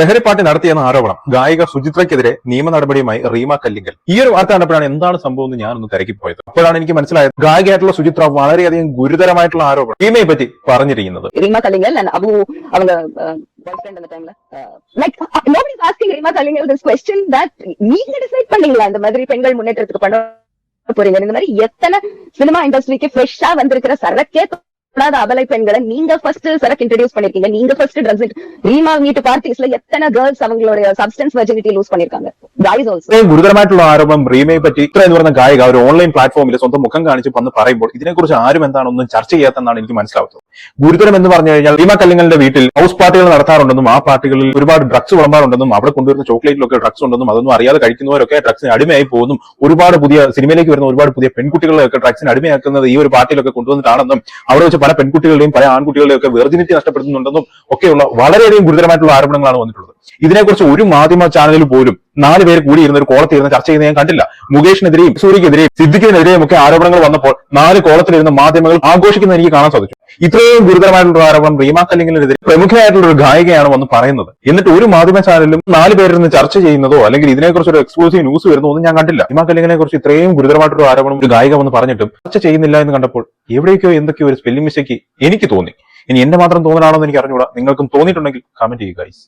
ലഹരിപ്പാട്ടി നടത്തിയെന്ന ആരോപണം ഗായിക സുചിത്രയ്ക്കെതിരെ നിയമ നടപടിയുമായി റീമ കല്ലിങ്കൽ ഈ ഒരു വാർത്ത കണ്ടപ്പോഴാണ് എന്താണ് സംഭവം എന്ന് ഞാനൊന്ന് തിരക്കിപ്പോയത് അപ്പോഴാണ് എനിക്ക് മനസ്സിലായത് ഗായികയായിട്ടുള്ള സുചിത്ര വളരെയധികം ഗുരുതരമായിട്ടുള്ള ആരോപണം റീമയെ പറ്റി പറഞ്ഞിരിക്കുന്നത് ரீமா கலிங்கல் அண்ட் அபு அவங்க பாய் ஃப்ரெண்ட் அந்த டைம்ல like nobody is asking Reema Kallingal this question that நீங்க டிசைட் பண்ணீங்களா இந்த மாதிரி பெண்கள் முன்னேற்றத்துக்கு பண்ண போறீங்க இந்த மாதிரி எத்தனை சினிமா இண்டஸ்ட்ரிக்கு ஃப்ரெஷ்ஷா வந்திருக்கிற சரக்கே தொடாத அபலை பெண்களை நீங்க ஃபர்ஸ்ட் சரக்கு இன்ட்ரடியூஸ் பண்ணிருக்கீங்க. நீங்க ஃபர்ஸ்ட் ட்ரக்ஸ் ரீமா வீட்டு பார்ட்டிஸ்ல எத்தனை கேர்ள்ஸ் அவங்களுடைய சப்ஸ்டன்ஸ் வெர்ஜினிட்டி லூஸ் பண்ணிருக்காங்க? ഗുരുതരമായിട്ടുള്ള ആരോപണം റീമയെ പറ്റി ഇത്ര എന്ന് പറയുന്ന ഗായിക ഒരു ഓൺലൈൻ പ്ലാറ്റ്ഫോമിൽ സ്വന്തം മുഖം കാണിച്ച് വന്ന് പറയുമ്പോൾ ഇതിനെക്കുറിച്ച് ആരും എന്താണെന്നും ചർച്ച ചെയ്യാത്തെന്നാണ് എനിക്ക് മനസ്സിലാവുന്നത്. ഗുരുതരം എന്ന് പറഞ്ഞു കഴിഞ്ഞാൽ റീമ കല്ലിങ്ങളുടെ വീട്ടിൽ ഹൗസ് പാർട്ടികൾ നടത്താറുണ്ടെന്നും ആ പാർട്ടികളിൽ ഒരുപാട് ഡ്രഗ്സ് വിളമ്പാറുണ്ടെന്നും അവിടെ കൊണ്ടുവരുന്ന ചോക്ലേറ്റിലൊക്കെ ഡ്രഗ്സ് ഉണ്ടെന്നും അതൊന്നും അറിയാതെ കഴിക്കുന്നവരൊക്കെ ഡ്രഗ്സിന് അടിമയായി പോകുന്നു. ഒരുപാട് പുതിയ സിനിമയിലേക്ക് വരുന്ന ഒരുപാട് പുതിയ പെൺകുട്ടികളെയൊക്കെ ഡ്രഗ്സിന് അടിമയാക്കുന്നത് ഈ ഒരു പാർട്ടിയിലൊക്കെ കൊണ്ടുവന്നിട്ടാണെന്നും അവിടെ വെച്ച് പല പെൺകുട്ടികളുടെയും പല ആൺകുട്ടികളുടെയും ഒക്കെ വെർജിനിറ്റി നഷ്ടപ്പെടുന്നുണ്ടെന്നും ഒക്കെയുള്ള വളരെയധികം ഗുരുതരമായിട്ടുള്ള ആരോപണങ്ങളാണ് വന്നിട്ടുള്ളത്. ഇതിനെക്കുറിച്ച് ഒരു മാധ്യമ ചാനലിൽ പോലും നാല് പേര് കൂടി ഇരുന്ന് ഒരു കോളത്തിൽ ഇരുന്ന് ചർച്ച ചെയ്യുന്നത് ഞാൻ കണ്ടില്ല. മുകേഷിനെതിരെയും സൂര്യക്കെതിരെയും സിദ്ദിഖിനെതിരെയും ഒക്കെ ആരോപണങ്ങൾ വന്നപ്പോൾ നാല് കോളത്തിലിരുന്ന് മാധ്യമങ്ങൾ ആഘോഷിക്കുന്നത് എനിക്ക് കാണാൻ സാധിച്ചു. ഇത്രയും ഗുരുതരമായിട്ടുള്ള ആരോപണം റീമാ കല്ലിങ്ങിനെതിരെ ഒരു ഗായികയാണ് വന്ന് പറയുന്നത്. എന്നിട്ട് ഒരു മാധ്യമ ചാനലിലും നാല് പേരിരുന്ന് ചർച്ച ചെയ്യുന്നതോ അല്ലെങ്കിൽ ഇതിനെക്കുറിച്ച് ഒരു എക്സ്ക്ലൂസീവ് ന്യൂസ് വരുന്നോ ഒന്നും ഞാൻ കണ്ടില്ല. റീമാ കല്ലിങ്ങിനെ കുറിച്ച് ഇത്രയും ഗുരുതരമായിട്ടുള്ള ആരോപണം ഒരു ഗായിക വന്ന് പറഞ്ഞിട്ടും ചർച്ച ചെയ്യുന്നില്ല എന്ന് കണ്ടപ്പോൾ എവിടേക്കോ എന്തൊക്കെയോ ഒരു സ്പെല്ലിംഗ് മിസ്റ്റേക്ക് എനിക്ക് തോന്നി. ഇനി എന്റെ മാത്രം തോന്നലാണോ എന്ന് എനിക്ക് അറിഞ്ഞുകൂടാ. നിങ്ങൾക്കും തോന്നിയിട്ടുണ്ടെങ്കിൽ കമന്റ് ചെയ്യുക ഗൈസ്